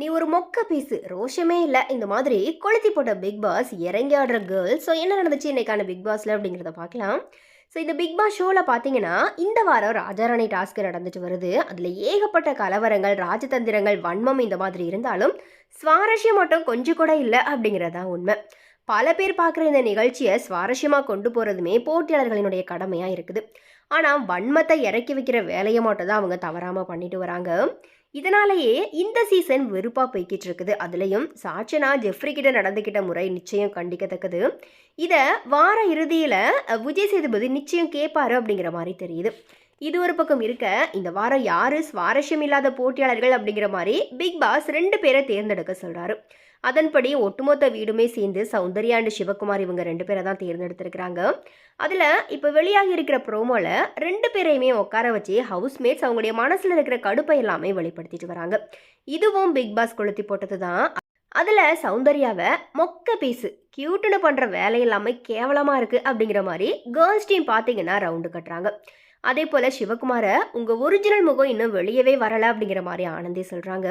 நீ ஒரு மொக்க பீஸு ரோஷமே இல்லை. இந்த மாதிரி கொளுத்தி போட்ட பிக் பாஸ் இறங்கி ஆடுற கேர்ள் ஸோ என்ன நடந்துச்சு இன்னைக்கான பிக் பாஸில் அப்படிங்கிறத பார்க்கலாம். ஸோ இந்த பிக் பாஸ் ஷோவில் பார்த்தீங்கன்னா இந்த வாரம் ராஜாராணி டாஸ்க் நடந்துட்டு வருது. அதில் ஏகப்பட்ட கலவரங்கள் ராஜதந்திரங்கள் வன்மம் இந்த மாதிரி இருந்தாலும் சுவாரஸ்யம் மட்டும் கொஞ்சம் கூட இல்லை அப்படிங்கிறது தான் உண்மை. பல பேர் பார்க்குற இந்த நிகழ்ச்சியை சுவாரஸ்யமாக கொண்டு போகிறதுமே போட்டியாளர்களினுடைய கடமையாக இருக்குது. ஆனால் வன்மத்தை இறக்கி வைக்கிற வேலையை மட்டும் தான் அவங்க தவறாமல் பண்ணிட்டு வராங்க. இதனாலேயே இந்த சீசன் வெறுப்பாக போய்கிட்டு இருக்குது அதுலேயும் சாட்சனா ஜெஃப்ரி கிட்ட நடந்துக்கிட்ட முறை நிச்சயம் கண்டிக்கத்தக்கது. இதை வார இறுதியில் விஜய் சேதுபதி நிச்சயம் கேட்பாரு அப்படிங்கிற மாதிரி தெரியுது. இது ஒரு பக்கம் இருக்க இந்த வாரம் யாரு சுவாரஸ்யம் இல்லாத போட்டியாளர்கள் அப்படிங்கிற மாதிரி பிக் பாஸ் ரெண்டு பேரை தேர்ந்தெடுக்க சொல்றாரு. அதன்படி ஒட்டுமொத்த வீடுமே சேர்ந்து சௌந்தர்யா அண்ட் சிவகுமார் இவங்க ரெண்டு பேரை தான் தேர்ந்தெடுத்திருக்கிறாங்க. அதில் இப்போ வெளியாகி இருக்கிற ப்ரோமோவில் ரெண்டு பேரையுமே உட்கார வச்சு ஹவுஸ்மேட்ஸ் அவங்களுடைய மனசில் இருக்கிற கடுப்பை எல்லாமே வெளிப்படுத்திட்டு வராங்க. இதுவும் பிக் பாஸ் கொளுத்தி போட்டது தான். அதில் சௌந்தர்யாவை மொக்க பீஸு கியூட்டுன்னு பண்ணுற வேலையெல்லாமே கேவலமாக இருக்குது அப்படிங்கிற மாதிரி கேர்ள்ஸ் டீம் பார்த்தீங்கன்னா ரவுண்டு கட்டுறாங்க. அதே போல் சிவகுமாரை உங்கள் ஒரிஜினல் முகம் இன்னும் வெளியவே வரலை அப்படிங்கிற மாதிரி ஆனந்தே சொல்கிறாங்க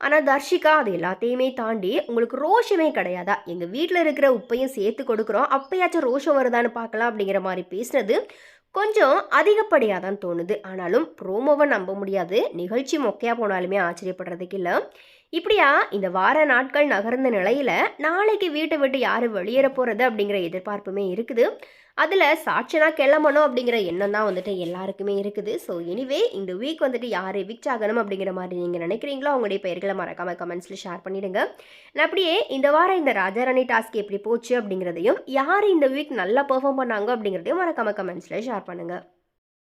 ஆனால் தர்ஷிகா அது எல்லாத்தையுமே தாண்டி உங்களுக்கு ரோஷமே கிடையாதா? எங்கள் வீட்டில் இருக்கிற உப்பையும் சேர்த்து கொடுக்குறோம். அப்பயாச்சும் ரோஷம் வருதான்னு பார்க்கலாம் அப்படிங்கிற மாதிரி பேசுனது கொஞ்சம் அதிகப்படியாக தான் தோணுது. ஆனாலும் ப்ரோமோவை நம்ப முடியாது. நிகழ்ச்சி மொக்கையாக போனாலுமே ஆச்சரியப்படுறதுக்கு இல்லை. இப்படியா இந்த வார நாட்கள் நகர்ந்த நிலையில் நாளைக்கு வீட்டை விட்டு யார் வெளியேற போகிறது அப்படிங்கிற எதிர்பார்ப்புமே இருக்குது. அதில் சாட்சனா கிளம்பணும் அப்படிங்கிற எண்ணம் தான் வந்துட்டு எல்லாருக்குமே இருக்குது. ஸோ எனிவே இந்த வீக் வந்துட்டு யார் எவிக்ட் ஆகணும் அப்படிங்கிற மாதிரி நீங்கள் நினைக்கிறீங்களோ அவங்களுடைய பெயர்களை மறக்காமல் கமெண்ட்ஸில் ஷேர் பண்ணிடுங்க. நான் அப்படியே இந்த வாரம் இந்த ராஜாராணி டாஸ்க் எப்படி போச்சு அப்படிங்கிறதையும் யார் இந்த வீக் நல்லா பெர்ஃபார்ம் பண்ணாங்க அப்படிங்கிறதையும் மறக்காமல் கமெண்ட்ஸில் ஷேர் பண்ணுங்கள்